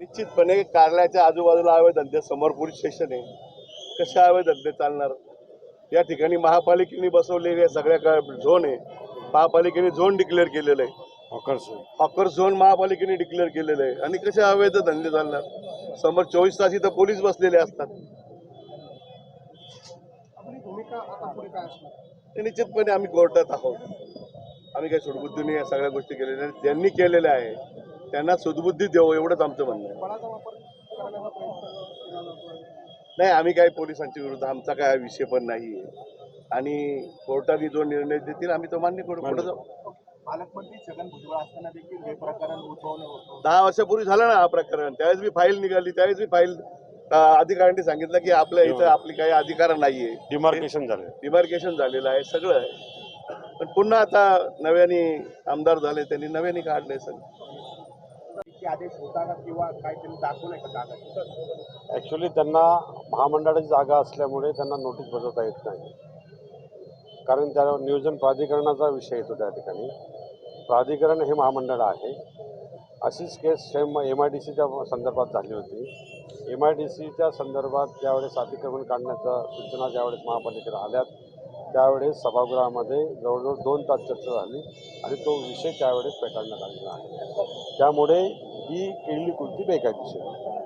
निश्चितपणे कार्यालयाच्या आजूबाजूला अवैध धंदे समोर पोलीस स्टेशन आहे. कसे अवैध धंदे चालणार? या ठिकाणी महापालिकेने बसवलेले सगळ्या झोन आहे. महापालिकेने झोन डिक्लेअर केलेलं आहे. Hawker zone. महापालिकेने डिक्लेअर केलेलं आहे. आणि कसे अवैध धंदे चालणार? समोर चोवीस तास इथं पोलीस बसलेले असतात. आपली भूमिका आता पुढे काय असणार? ते निश्चितपणे आम्ही कोर्टात आहोत. आम्ही काही सुडबुद्धीने या सगळ्या गोष्टी केलेल्या. आहेत ज्यांनी केलेल्या आहे. त्यांना सुदबुद्धी देऊ एवढंच आमचं म्हणणं आहे. नाही आम्ही काही पोलिसांच्या विरुद्ध आमचा काय विषय पण नाही आणि कोर्टाने जो निर्णय देतील आम्ही तो मान्य करू. पुढे जाऊ पालकमंत्री छगन भुजबळ असताना देखील हे प्रकरण उद्भवलं होतं. दहा वर्षापूर्वी झालं ना हा प्रकरण. त्यावेळेस मी फाईल निघाली. त्यावेळेस मी फाईल अधिकाऱ्यांनी सांगितलं की आपल्या इथं आपली काही अधिकार नाहीये. डिमार्केशन झालं. डिमार्केशन झालेलं आहे सगळं आहे. पण पुन्हा आता नव्याने आमदार झाले त्यांनी नव्याने काढले सगळं. की आदेश होता का किंवा काहीतरी दाखवलंय का कागद ॲक्च्युली त्यांना महामंडळाची जागा असल्यामुळे त्यांना नोटीस बजावता येत नाही. कारण त्या नियोजन प्राधिकरणाचा विषय येतो त्या ठिकाणी. प्राधिकरण हे महामंडळ आहे. अशीच case same M I D सीच्या संदर्भात झाली होती. एम आय डी सीच्या संदर्भात ज्यावेळेस अतिक्रमण काढण्याच्या सूचना ज्यावेळेस महापालिकेला आल्यात त्यावेळेस सभागृहामध्ये जवळजवळ दोन तास चर्चा झाली आणि तो विषय त्यावेळेस पेटाळण्यात आलेला आहे. त्यामुळे ही केलेली कृती बेकायदेशीर आहे